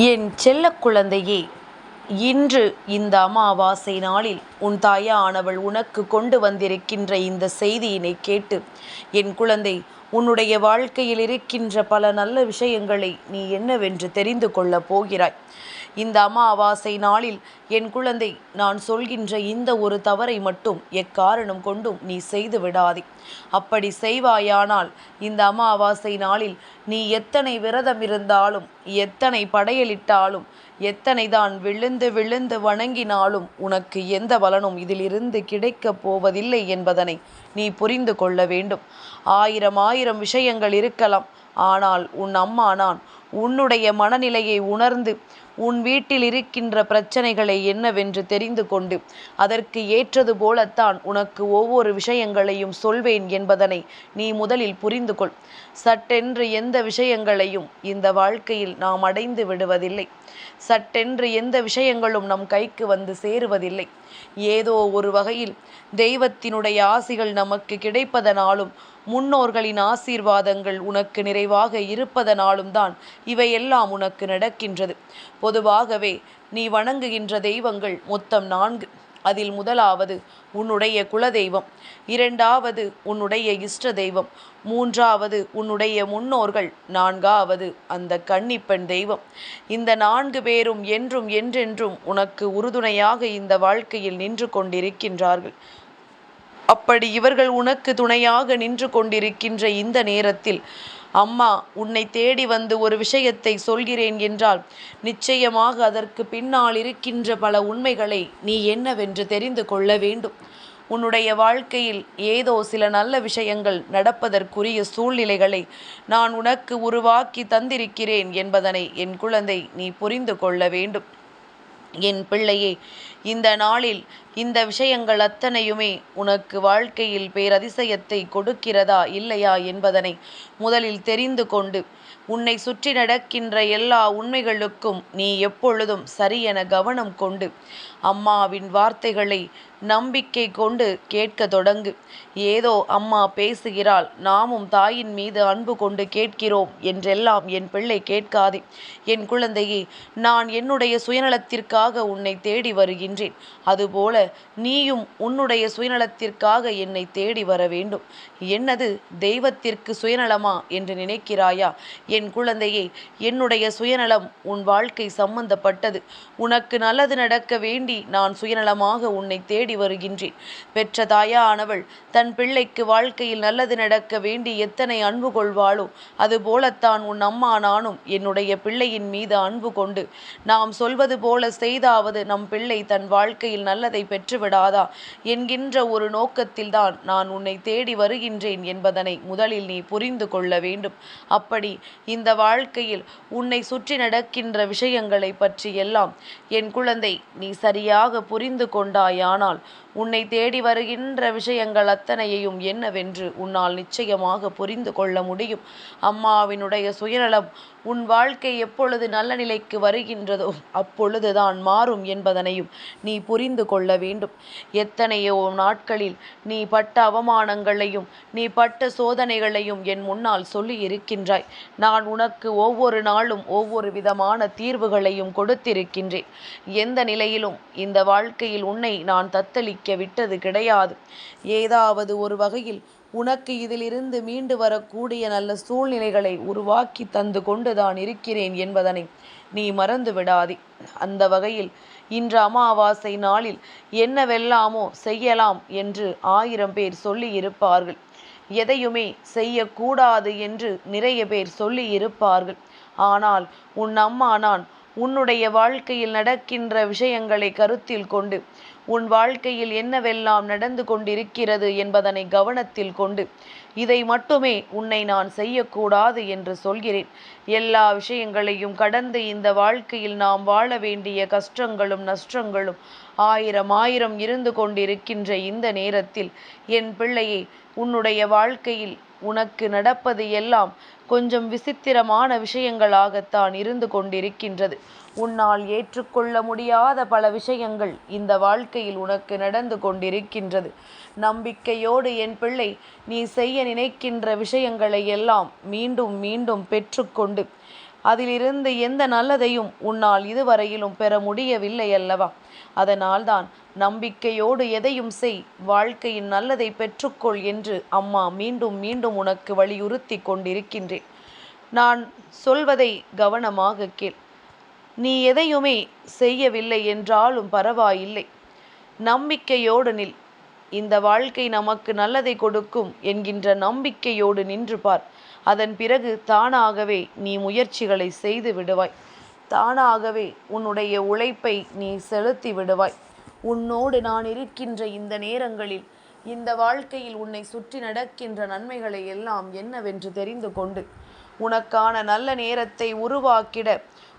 என் செல்ல குழந்தையே இன்று இந்த அமாவாசை நாளில் உன் தாயானவள் உனக்கு கொண்டு வந்திருக்கின்ற இந்த செய்தியினை கேட்டு என் குழந்தை உன்னுடைய வாழ்க்கையில் இருக்கின்ற பல நல்ல விஷயங்களை நீ என்னவென்று தெரிந்து கொள்ளப் போகிறாய். இந்த அமாவாசை நாளில் என் குழந்தை நான் சொல்கின்ற இந்த ஒரு தவறை மட்டும் எக்காரணம் கொண்டும் நீ செய்து விடாதே. அப்படி செய்வாயானால் இந்த அமாவாசை நாளில் நீ எத்தனை விரதம் இருந்தாலும் எத்தனை படையலிட்டாலும் எத்தனை தான் விழுந்து விழுந்து வணங்கினாலும் உனக்கு எந்த பலனும் இதிலிருந்து கிடைக்கப் போவதில்லை என்பதனை நீ புரிந்து கொள்ள வேண்டும். ஆயிரம் ஆயிரம் விஷயங்கள் இருக்கலாம். ஆனால் உன் அம்மா நான் உன்னுடைய மனநிலையை உணர்ந்து உன் வீட்டில் இருக்கின்ற பிரச்சனைகளை என்னவென்று தெரிந்து கொண்டு அதற்கு ஏற்றது போலத்தான் உனக்கு ஒவ்வொரு விஷயங்களையும் சொல்வேன் என்பதனை நீ முதலில் புரிந்து கொள் சட்டென்று எந்த விஷயங்களையும் இந்த வாழ்க்கையில் நாம் அடைந்து விடுவதில்லை. சட்டென்று எந்த விஷயங்களும் நம் கைக்கு வந்து சேருவதில்லை. ஏதோ ஒரு வகையில் தெய்வத்தினுடைய ஆசிகள் நமக்கு கிடைப்பதனாலும் முன்னோர்களின் ஆசீர்வாதங்கள் உனக்கு நிறைவாக இருப்பதனாலும் தான் இவையெல்லாம் உனக்கு நடக்கின்றது. பொதுவாகவே நீ வணங்குகின்ற தெய்வங்கள் மொத்தம் நான்கு. அதில் முதலாவது உன்னுடைய குலதெய்வம் இரண்டாவது உன்னுடைய இஷ்ட தெய்வம் மூன்றாவது உன்னுடைய முன்னோர்கள் நான்காவது அந்த கன்னிப்பெண் தெய்வம். இந்த நான்கு பேரும் என்றும் என்றென்றும் உனக்கு உறுதுணையாக இந்த வாழ்க்கையில் நின்று கொண்டிருக்கின்றார்கள். அப்படி இவர்கள் உனக்கு துணையாக நின்று கொண்டிருக்கின்ற இந்த நேரத்தில் அம்மா உன்னை தேடி வந்து ஒரு விஷயத்தை சொல்கிறேன் என்றால் நிச்சயமாக அதற்கு பின்னால் இருக்கின்ற பல உண்மைகளை நீ என்னவென்று தெரிந்து கொள்ள வேண்டும். உன்னுடைய வாழ்க்கையில் ஏதோ சில நல்ல விஷயங்கள் நடப்பதற்குரிய சூழ்நிலைகளை நான் உனக்கு உருவாக்கி தந்திருக்கிறேன் என்பதனை என் குழந்தை நீ புரிந்து கொள்ள வேண்டும். என் பிள்ளையே இந்த நாளில் இந்த விஷயங்கள் அத்தனையுமே உனக்கு வாழ்க்கையில் பேரதிசயத்தை கொடுக்கிறதா இல்லையா என்பதனை முதலில் தெரிந்து கொண்டு உன்னை சுற்றி நடக்கின்ற எல்லா உண்மைகளுக்கும் நீ எப்பொழுதும் சரியென கவனம் கொண்டு அம்மாவின் வார்த்தைகளை நம்பிக்கை கொண்டு கேட்க தொடங்கு. ஏதோ அம்மா பேசுகிறாள் நாமும் தாயின் மீது அன்பு கொண்டு கேட்கிறோம் என்றெல்லாம் என் பிள்ளை கேட்காதே. என் குழந்தையே நான் என்னுடைய சுயநலத்திற்காக உன்னை தேடி வருகின்றேன். அதுபோல நீயும் உன்னுடைய சுயநலத்திற்காக என்னை தேடி வர வேண்டும். என்னது தெய்வத்திற்கு சுயநலமா என்று நினைக்கிறாயா? என் குழந்தையே என்னுடைய சுயநலம் உன் வாழ்க்கை சம்பந்தப்பட்டது. உனக்கு நல்லது நடக்க வேண்டி நான் சுயநலமாக உன்னை தேடி வருகின்றேன். பெற்ற தாயா ஆனவள் தன் பிள்ளைக்கு வாழ்க்கையில் நல்லது நடக்க வேண்டி எத்தனை அன்பு கொள்வாளோ அதுபோலத்தான் உன் அம்மா நானும் என்னுடைய பிள்ளையின் மீது அன்பு கொண்டு நாம் சொல்வது போல செய்தாவது நம் பிள்ளை தன் வாழ்க்கையில் நல்லதை பெற்றுவிடாதா? என்கின்ற ஒரு நோக்கத்தில்தான் நான் உன்னை தேடி வருகின்றேன் என்பதனை முதலில் நீ புரிந்து கொள்ள வேண்டும். அப்படி இந்த வாழ்க்கையில் உன்னை சுற்றி நடக்கின்ற விஷயங்களை பற்றி எல்லாம் என் குழந்தை நீ சரி சரியாக புரிந்து கொண்டாயானால் உன்னை தேடி வருகின்ற விஷயங்கள் அத்தனையையும் என்னவென்று உன்னால் நிச்சயமாக புரிந்து கொள்ள முடியும். அம்மாவினுடைய சுயநலம் உன் வாழ்க்கை எப்பொழுது நல்ல நிலைக்கு வருகின்றதோ அப்பொழுதுதான் மாறும் என்பதனையும் நீ புரிந்து கொள்ள வேண்டும். எத்தனையோ நாட்களில் நீ பட்ட அவமானங்களையும் நீ பட்ட சோதனைகளையும் என் முன்னால் சொல்லி இருக்கின்றாய். நான் உனக்கு ஒவ்வொரு நாளும் ஒவ்வொரு விதமான தீர்வுகளையும் கொடுத்திருக்கின்றேன். எந்த நிலையிலும் இந்த வாழ்க்கையில் உன்னை நான் தத்தளிக்க விட்டது கிடையாது. ஏதாவது ஒரு வகையில் உனக்கு இதிலிருந்து மீண்டு வரக்கூடிய நல்ல சூழ்நிலைகளை உருவாக்கி தந்து கொண்டுதான் இருக்கிறேன் என்பதனை நீ மறந்து விடாதே. அந்த வகையில் இன்று அமாவாசை நாளில் என்னவெல்லாமோ செய்யலாம் என்று ஆயிரம் பேர் சொல்லி இருப்பார்கள். எதையுமே செய்யக்கூடாது என்று நிறைய பேர் சொல்லி இருப்பார்கள். ஆனால் உன் அம்மா நான் உன்னுடைய வாழ்க்கையில் நடக்கின்ற விஷயங்களை கருத்தில் கொண்டு உன் வாழ்க்கையில் என்னவெல்லாம் நடந்து கொண்டிருக்கிறது என்பதனை கவனத்தில் கொண்டு இதை மட்டுமே உன்னை நான் செய்யக்கூடாது என்று சொல்கிறேன். எல்லா விஷயங்களையும் கடந்து இந்த வாழ்க்கையில் நாம் வாழ வேண்டிய கஷ்டங்களும் நஷ்டங்களும் ஆயிரம் ஆயிரம் இருந்து கொண்டிருக்கின்ற இந்த நேரத்தில் என் பிள்ளையை உன்னுடைய வாழ்க்கையில் உனக்கு நடப்பது எல்லாம் கொஞ்சம் விசித்திரமான விஷயங்களாகத்தான் இருந்து கொண்டிருக்கின்றது. உன்னால் ஏற்றுக்கொள்ள முடியாத பல விஷயங்கள் இந்த வாழ்க்கையில் உனக்கு நடந்து கொண்டிருக்கின்றது. நம்பிக்கையோடு என் பிள்ளை நீ செய்ய நினைக்கின்ற விஷயங்களை எல்லாம் மீண்டும் மீண்டும் பெற்றுக்கொண்டு அதிலிருந்து எந்த நல்லதையும் உன்னால் இதுவரையிலும் பெற முடியவில்லை அல்லவா? அதனால்தான் நம்பிக்கையோடு எதையும் செய். வாழ்க்கையின் நல்லதை பெற்றுக்கொள் என்று அம்மா மீண்டும் மீண்டும் உனக்கு வலியுறுத்தி கொண்டிருக்கின்றேன். நான் சொல்வதை கவனமாக கேள். நீ எதையுமே செய்யவில்லை என்றாலும் பரவாயில்லை. நம்பிக்கையோடு நில். இந்த வாழ்க்கை நமக்கு நல்லதை கொடுக்கும் என்கின்ற நம்பிக்கையோடு நின்று பார். அதன் பிறகு தானாகவே நீ முயற்சிகளை செய்து விடுவாய். தானாகவே உன்னுடைய உழைப்பை நீ செலுத்தி விடுவாய். உன்னோடு நான் இருக்கின்ற இந்த நேரங்களில் இந்த வாழ்க்கையில் உன்னை சுற்றி நடக்கின்ற நன்மைகளை எல்லாம் என்னவென்று தெரிந்து கொண்டு உனக்கான நல்ல நேரத்தை உருவாக்கிட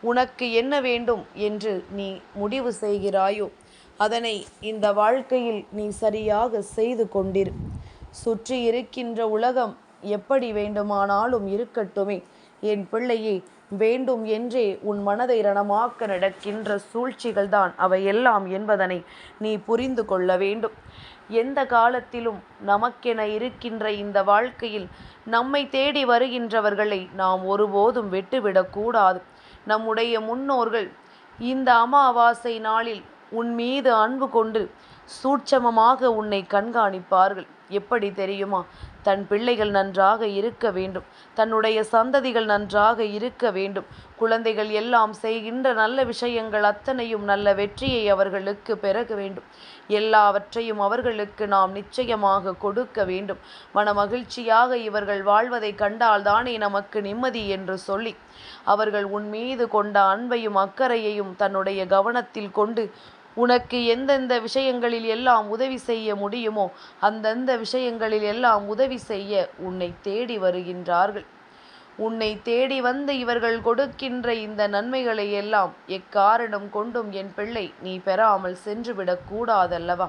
உனக்கு என்ன வேண்டும் என்று நீ முடிவு செய்கிறாயோ அதனை இந்த வாழ்க்கையில் நீ சரியாக செய்து கொண்டிரு. சுற்றி இருக்கின்ற உலகம் எப்படி வேண்டுமானாலும் இருக்கட்டுமே. என் பிள்ளையே வேண்டும் என்றே உன் மனதை ரணமாக்க நடக்கின்ற சூழ்ச்சிகள்தான் அவையெல்லாம் அவை எல்லாம் என்பதனை நீ புரிந்து கொள்ள வேண்டும். எந்த காலத்திலும் நமக்கென இருக்கின்ற இந்த வாழ்க்கையில் நம்மை தேடி வருகின்றவர்களை நாம் ஒருபோதும் விட்டுவிடக்கூடாது நம்முடைய முன்னோர்கள் இந்த அமாவாசை நாளில் உன் மீது அன்பு கொண்டு சூட்சமமாக உன்னை கண்காணிப்பார்கள். எப்படி தெரியுமா? தன் பிள்ளைகள் நன்றாக இருக்க வேண்டும். தன்னுடைய சந்ததிகள் நன்றாக இருக்க வேண்டும். குழந்தைகள் எல்லாம் செய்கின்ற நல்ல விஷயங்கள் அத்தனையும் நல்ல வெற்றியை அவர்களுக்கு பிறக வேண்டும். எல்லாவற்றையும் அவர்களுக்கு நாம் நிச்சயமாக கொடுக்க வேண்டும். மனமகிழ்ச்சியாக இவர்கள் வாழ்வதை கண்டால் தானே நமக்கு நிம்மதி என்று சொல்லி அவர்கள் உன் மீது கொண்ட அன்பையும் அக்கறையையும் தன்னுடைய கவனத்தில் கொண்டு உனக்கு எந்தெந்த விஷயங்களில் எல்லாம் உதவி செய்ய முடியுமோ அந்தந்த விஷயங்களில் எல்லாம் உதவி செய்ய உன்னை தேடி வருகின்றார்கள். உன்னை தேடி வந்து இவர்கள் கொடுக்கின்ற இந்த நன்மைகளை எல்லாம் எக்காரணம் கொண்டும் என் பிள்ளை நீ பெறாமல் சென்றுவிடக் கூடாதல்லவா?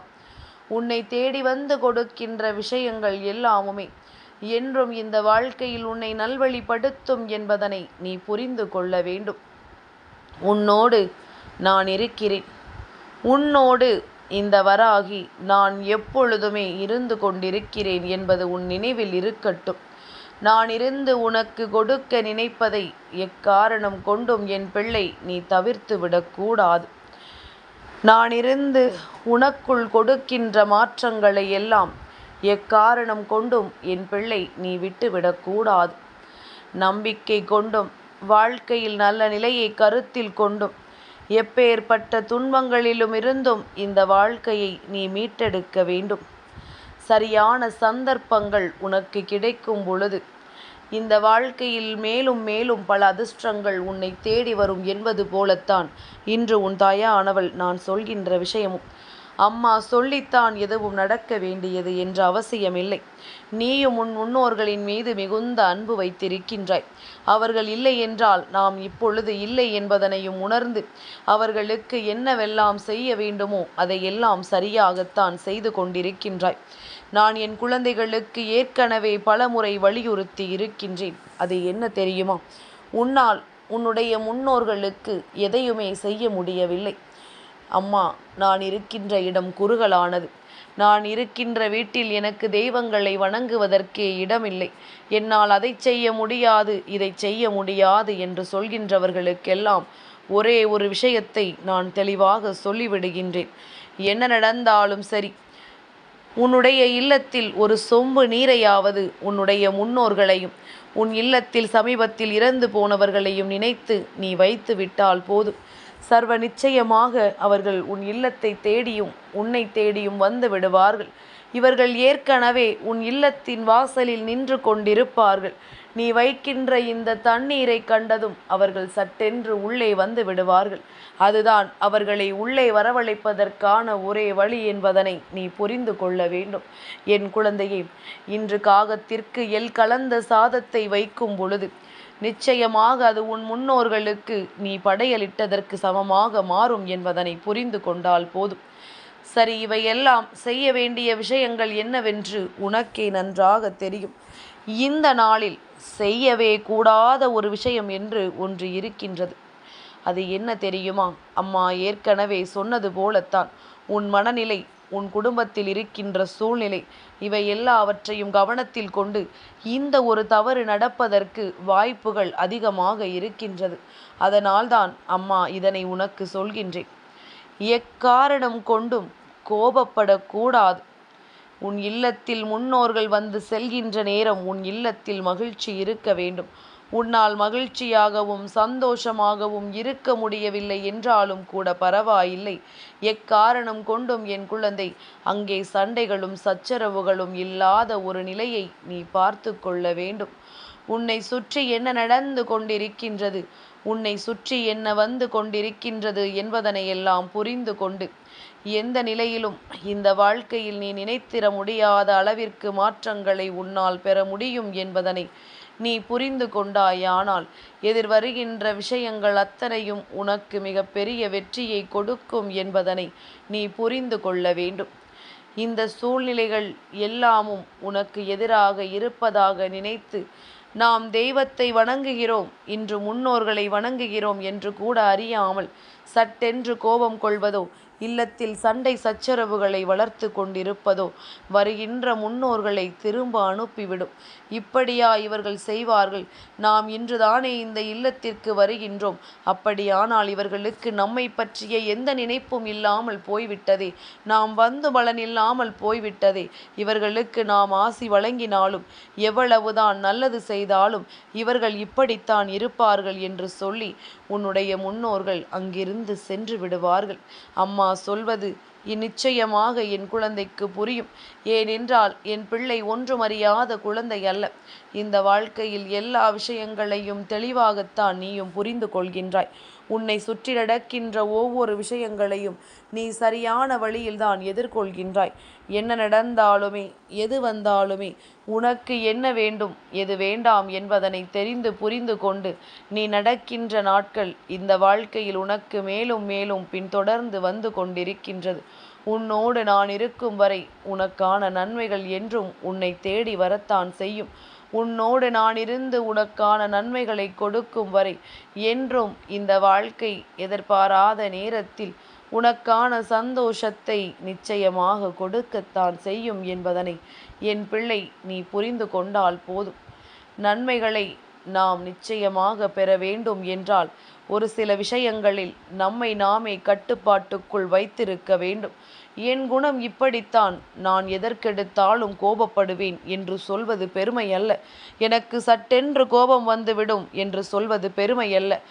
உன்னை தேடி வந்து கொடுக்கின்ற விஷயங்கள் எல்லாமுமே என்றும் இந்த வாழ்க்கையில் உன்னை நல்வழிப்படுத்தும் என்பதனை நீ புரிந்து கொள்ள வேண்டும். உன்னோடு நான் இருக்கிறேன். உன்னோடு இந்த வராகி நான் எப்பொழுதுமே இருந்து கொண்டிருக்கிறேன் என்பது உன் நினைவில் இருக்கட்டும். நான் இருந்து உனக்கு கொடுக்க நினைப்பதை எக்காரணம் கொண்டும் என் பிள்ளை நீ தவிர்த்து விடக்கூடாது. நான் இருந்து உனக்குள் கொடுக்கின்ற மாற்றங்களை எல்லாம் எக்காரணம் கொண்டும் என் பிள்ளை நீ விட்டுவிடக்கூடாது நம்பிக்கை கொண்டும் வாழ்க்கையில் நல்ல நிலையை கருத்தில் கொண்டும் எப்பேற்பட்ட துன்பங்களிலும் இருந்தும் இந்த வாழ்க்கையை நீ மீட்டெடுக்க வேண்டும். சரியான சந்தர்ப்பங்கள் உனக்கு கிடைக்கும் பொழுது இந்த வாழ்க்கையில் மேலும் மேலும் பல அதிர்ஷ்டங்கள் உன்னை தேடி வரும் என்பது போலத்தான் இன்று உன் தாயானவள் நான் சொல்கின்ற விஷயமும். அம்மா சொல்லித்தான் எதுவும் நடக்க வேண்டியது என்ற அவசியமில்லை. நீயும் உன் முன்னோர்களின் மீது மிகுந்த அன்பு வைத்திருக்கின்றாய். அவர்கள் இல்லை என்றால் நாம் இப்பொழுது இல்லை என்பதனையும் உணர்ந்து அவர்களுக்கு என்னவெல்லாம் செய்ய வேண்டுமோ அதையெல்லாம் சரியாகத்தான் செய்து கொண்டிருக்கின்றாய். நான் என் குழந்தைகளுக்கு ஏற்கனவே பலமுறை வலியுறுத்தி இருக்கின்றேன். அது என்ன தெரியுமா? உன்னால் உன்னுடைய முன்னோர்களுக்கு எதையுமே செய்ய முடியவில்லை. அம்மா நான் இருக்கின்ற இடம் குறுகலானது. நான் இருக்கின்ற வீட்டில் எனக்கு தெய்வங்களை வணங்குவதற்கே இடமில்லை. என்னால் அதை செய்ய முடியாது இதை செய்ய முடியாது என்று சொல்கின்றவர்களுக்கெல்லாம் ஒரே ஒரு விஷயத்தை நான் தெளிவாக சொல்லிவிடுகின்றேன். என்ன நடந்தாலும் சரி உன்னுடைய இல்லத்தில் ஒரு சொம்பு நீரையாவது உன்னுடைய முன்னோர்களையும் உன் இல்லத்தில் சமீபத்தில் இறந்து போனவர்களையும் நினைத்து நீ வைத்து விட்டால் போதும். சர்வ நிச்சயமாக அவர்கள் உன் இல்லத்தை தேடியும் உன்னை தேடியும் வந்து விடுவார்கள். இவர்கள் ஏற்கனவே உன் இல்லத்தின் வாசலில் நின்று கொண்டிருப்பார்கள். நீ வைக்கின்ற இந்த தண்ணீரை கண்டதும் அவர்கள் சட்டென்று உள்ளே வந்து விடுவார்கள். அதுதான் அவர்களை உள்ளே வரவழைப்பதற்கான ஒரே வழி என்பதனை நீ புரிந்து கொள்ள வேண்டும். என் குழந்தையே இன்று காகத்திற்கு எல் கலந்த சாதத்தை வைக்கும் பொழுது நிச்சயமாக அது உன் முன்னோர்களுக்கு நீ படையலிட்டதற்கு சமமாக மாறும் என்பதனை புரிந்து கொண்டால் போதும். சரி இவையெல்லாம் செய்ய வேண்டிய விஷயங்கள் என்னவென்று உனக்கே நன்றாக தெரியும். இந்த நாளில் செய்யவே கூடாத ஒரு விஷயம் என்று ஒன்று இருக்கின்றது. அது என்ன தெரியுமா? அம்மா ஏற்கனவே சொன்னது போலத்தான். உன் மனநிலை உன் குடும்பத்தில் இருக்கின்ற சூழ்நிலை. இவை எல்லாவற்றையும் கவனத்தில் கொண்டு இந்த ஒரு தவறு நடப்பதற்கு வாய்ப்புகள் அதிகமாக இருக்கின்றது. அதனால்தான் அம்மா இதனை உனக்கு சொல்கின்றேன். எக்காரணம் கொண்டும் கோபப்படக்கூடாது. உன் இல்லத்தில் முன்னோர்கள் வந்து செல்கின்ற நேரம் உன் இல்லத்தில் மகிழ்ச்சி இருக்க வேண்டும். உன்னால் மகிழ்ச்சியாகவும் சந்தோஷமாகவும் இருக்க முடியவில்லை என்றாலும் கூட பரவாயில்லை. எக்காரணம் கொண்டும் என் குழந்தை? அங்கே சண்டைகளும் சச்சரவுகளும் இல்லாத ஒரு நிலையை நீ பார்த்து கொள்ள வேண்டும். உன்னை சுற்றி என்ன நடந்து கொண்டிருக்கின்றது? உன்னை சுற்றி என்ன வந்து கொண்டிருக்கின்றது என்பதனை எல்லாம் புரிந்து கொண்டு. எந்த நிலையிலும் இந்த வாழ்க்கையில் நீ நினைத்திட முடியாத அளவிற்கு மாற்றங்களை உன்னால் பெற முடியும் என்பதனை நீ புரிந்து கொண்டாயானால் எதிர்வருகின்ற விஷயங்கள் அத்தனையும் உனக்கு மிக பெரிய வெற்றியை கொடுக்கும் என்பதனை நீ புரிந்து கொள்ள வேண்டும். இந்த சூழ்நிலைகள் எல்லாமும் உனக்கு எதிராக இருப்பதாக நினைத்து நாம் தெய்வத்தை வணங்குகிறோம் இன்று முன்னோர்களை வணங்குகிறோம் என்று கூட அறியாமல் சட்டென்று கோபம் கொள்வதோ இல்லத்தில் சண்டை சச்சரவுகளை வளர்த்து கொண்டிருப்பதோ வருகின்ற முன்னோர்களை திரும்ப அனுப்பிவிடும். இப்படியா இவர்கள் செய்வார்கள்? நாம் இன்றுதானே இந்த இல்லத்திற்கு வருகின்றோம். அப்படியானால் இவர்களுக்கு நம்மை பற்றிய எந்த நினைப்பும் இல்லாமல் போய்விட்டதே. நாம் வந்து பலன் இல்லாமல் போய்விட்டதே. இவர்களுக்கு நாம் ஆசி வழங்கினாலும் எவ்வளவுதான் நல்லது செய்தாலும் இவர்கள் இப்படித்தான் இருப்பார்கள் என்று சொல்லி உன்னுடைய முன்னோர்கள் அங்கிருந்து சென்று விடுவார்கள். அம்மா சொல்வது நிச்சயமாக என் குழந்தைக்கு புரியும். ஏனென்றால் என் பிள்ளை ஒன்றும் அறியாத குழந்தை அல்ல. இந்த வாழ்க்கையில் எல்லா விஷயங்களையும் தெளிவாகத்தான் நீயும் புரிந்து கொள்கின்றாய். உன்னை சுற்றி நடக்கின்ற ஒவ்வொரு விஷயங்களையும் நீ சரியான வழியில்தான் எதிர்கொள்கின்றாய். என்ன நடந்தாலுமே எது வந்தாலுமே உனக்கு என்ன வேண்டும் எது வேண்டாம் என்பதனை தெரிந்து புரிந்து கொண்டு நீ நடக்கின்ற நாட்கள் இந்த வாழ்க்கையில் உனக்கு மேலும் மேலும் பின்தொடர்ந்து வந்து கொண்டிருக்கின்றது. உன்னோடு நான் இருக்கும் வரை உனக்கான நன்மைகள் என்றும் உன்னை தேடி வரத்தான் செய்யும். உன்னோடு நான் இருந்து உனக்கான நன்மைகளை கொடுக்கும் வரை என்றும் இந்த வாழ்க்கை எதிர்பாராத நேரத்தில் உனக்கான சந்தோஷத்தை நிச்சயமாக கொடுக்கத்தான் செய்யும் என்பதனை என் பிள்ளை நீ புரிந்து கொண்டால் போதும். நன்மைகளை நாம் நிச்சயமாக பெற வேண்டும் என்றால் ஒரு சில விஷயங்களில் நம்மை நாமே கட்டுப்பாட்டுக்குள் வைத்திருக்க வேண்டும். என் குணம் இப்படித்தான். நான் எதற்கெடுத்தாலும் கோபப்படுவேன் என்று சொல்வது பெருமை அல்ல எனக்கு சட்டென்று கோபம் வந்துவிடும் என்று சொல்வது பெருமை அல்ல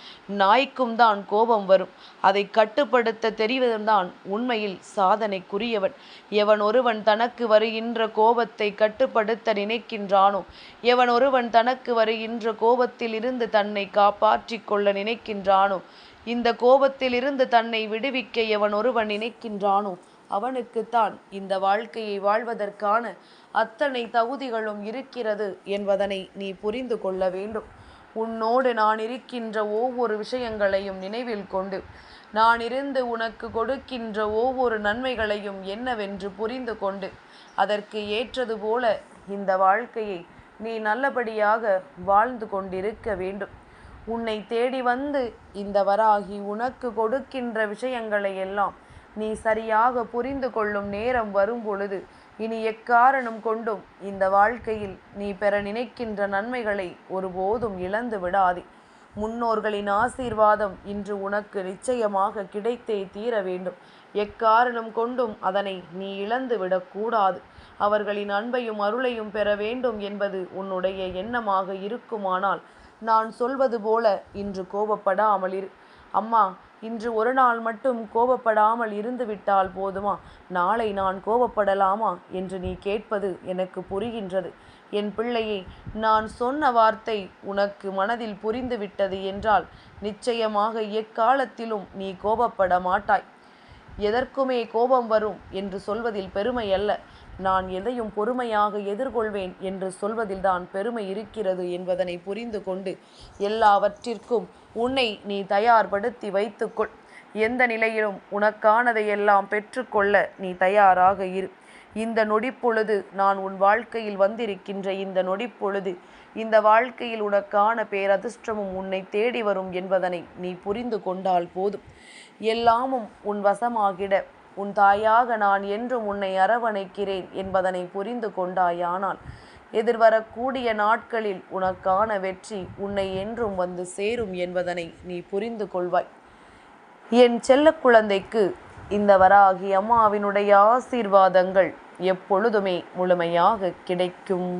நாய்க்கும் தான் கோபம் வரும். அதை கட்டுப்படுத்த தெரிவதுதான் உண்மையில் சாதனைக்குரியவன். எவன் ஒருவன் தனக்கு வருகின்ற கோபத்தை கட்டுப்படுத்த நினைக்கின்றானோ எவன் ஒருவன் தனக்கு வருகின்ற கோபத்தில் இருந்து தன்னை காப்பாற்றிக் கொள்ள நினைக்கின்றானோ இந்த கோபத்திலிருந்து தன்னை விடுவிக்க எவன் ஒருவன் நினைக்கின்றானோ அவனுக்குத்தான் இந்த வாழ்க்கையை வாழ்வதற்கான அத்தனை தகுதிகளும் இருக்கிறது என்பதனை நீ புரிந்து கொள்ள வேண்டும். உன்னோடு நான் இருக்கின்ற ஒவ்வொரு விஷயங்களையும் நினைவில் கொண்டு நான் இருந்து உனக்கு கொடுக்கின்ற ஒவ்வொரு நன்மைகளையும் என்னவென்று புரிந்து கொண்டு அதற்கு ஏற்றது போல இந்த வாழ்க்கையை நீ நல்லபடியாக வாழ்ந்து கொண்டிருக்க வேண்டும். உன்னை தேடி வந்து இந்த வராகி உனக்கு கொடுக்கின்ற விஷயங்களை எல்லாம் நீ சரியாக புரிந்து கொள்ளும் நேரம் வரும் பொழுது இனி எக்காரணம் கொண்டும் இந்த வாழ்க்கையில் நீ பெற நினைக்கின்ற நன்மைகளை ஒருபோதும் இழந்து விடாதே. முன்னோர்களின் ஆசீர்வாதம் இன்று உனக்கு நிச்சயமாக கிடைத்தே தீர வேண்டும். எக்காரணம் கொண்டும் அதனை நீ இழந்து விடக்கூடாது. அவர்களின் அன்பையும் அருளையும் பெற வேண்டும் என்பது உன்னுடைய எண்ணமாக இருக்குமானால் நான் சொல்வது போல இன்று கோபப்படாமல் இரு அம்மா இன்று ஒரு நாள் மட்டும் கோபப்படாமல் இருந்துவிட்டால் போதுமா? நாளை நான் கோபப்படலாமா? என்று நீ கேட்பது எனக்கு புரிகின்றது. என் பிள்ளையே நான் சொன்ன வார்த்தை உனக்கு மனதில் புரிந்துவிட்டது என்றால் நிச்சயமாக எக்காலத்திலும் நீ கோபப்பட மாட்டாய். எதற்குமே கோபம் வரும் என்று சொல்வதில் பெருமை அல்ல. நான் எதையும் பொறுமையாக எதிர்கொள்வேன் என்று சொல்வதில்தான் பெருமை இருக்கிறது என்பதனை புரிந்து கொண்டு எல்லாவற்றிற்கும் உன்னை நீ தயார்படுத்தி வைத்துக்கொள். எந்த நிலையிலும் உனக்கானதையெல்லாம் பெற்றுக்கொள்ள நீ தயாராக இரு. இந்த நொடிப்பொழுது நான் உன் வாழ்க்கையில் வந்திருக்கின்ற இந்த நொடிப்பொழுது இந்த வாழ்க்கையில் உனக்கான பேரதிர்ஷ்டமும் உன்னை தேடி வரும் என்பதனை நீ புரிந்து கொண்டால் போதும். எல்லாமும் உன் வசமாகிட உன் தாயாக நான் என்றும் உன்னை அரவணைக்கிறேன் என்பதனை புரிந்து கொண்டாயானால் எதிர்வரக்கூடிய நாட்களில் உனக்கான வெற்றி உன்னை என்றும் வந்து சேரும் என்பதனை நீ புரிந்து கொள்வாய். என் செல்ல குழந்தைக்கு இந்த வராகி அம்மாவினுடைய ஆசீர்வாதங்கள் எப்பொழுதுமே முழுமையாக கிடைக்கும்.